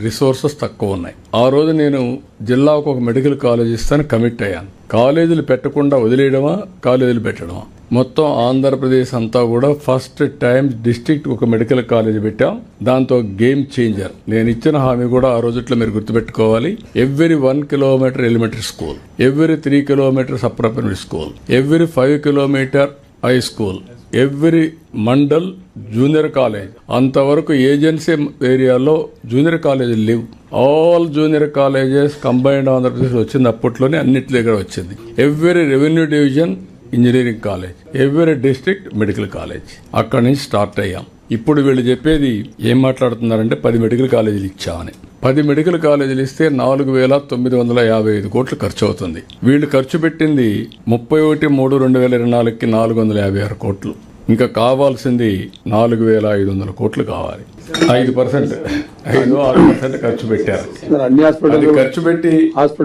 Resources తక్కువ ఉన్నాయి. ఆ రోజు నేను జిల్లాకు ఒక మెడికల్ కాలేజ్ ఇస్తాను కమిట్ అయ్యాను. కాలేజీలు పెట్టకుండా వదిలేయడమా కాలేజీలు పెట్టడమా? మొత్తం ఆంధ్రప్రదేశ్ అంతా కూడా ఫస్ట్ టైం డిస్ట్రిక్ట్ ఒక మెడికల్ కాలేజ్ పెట్టాం. దాంతో గేమ్ చేంజర్. నేను ఇచ్చిన హామీ కూడా ఆ రోజుట్లో మీరు గుర్తుపెట్టుకోవాలి. Every one kilometre elementary school every three kilometre sub primary school every five kilometre high school. Every mandal junior college. అంతవరకు ఏజెన్సీ ఏరియాలో జూనియర్ కాలేజీలు లేవు. All junior colleges combined Andhra Pradesh వచ్చింది అప్పట్లోనే అన్నిటి దగ్గర వచ్చింది. Every revenue division engineering college. Every district medical college. అక్కడి నుంచి స్టార్ట్ అయ్యాం. ఇప్పుడు వీళ్ళు చెప్పేది ఏం మాట్లాడుతున్నారంటే పది మెడికల్ కాలేజీలు ఇచ్చామని. పది మెడికల్ కాలేజీలు ఇస్తే నాలుగు వేల తొమ్మిది వందల యాభై ఐదు కోట్లు ఖర్చు అవుతుంది వీళ్ళు ఖర్చు పెట్టింది ముప్పై ఒకటి మూడు రెండు వేల ఇరవై నాలుగుకి నాలుగు వందల యాభై ఆరు కోట్లు. ఇంకా కావాల్సింది నాలుగు వేల ఐదు వందల కోట్లు కావాలి. ఐదు పర్సెంట్. ఐదు ఆరు పర్సెంట్ ఖర్చు పెట్టారు. ఖర్చు పెట్టి హాస్పిటల్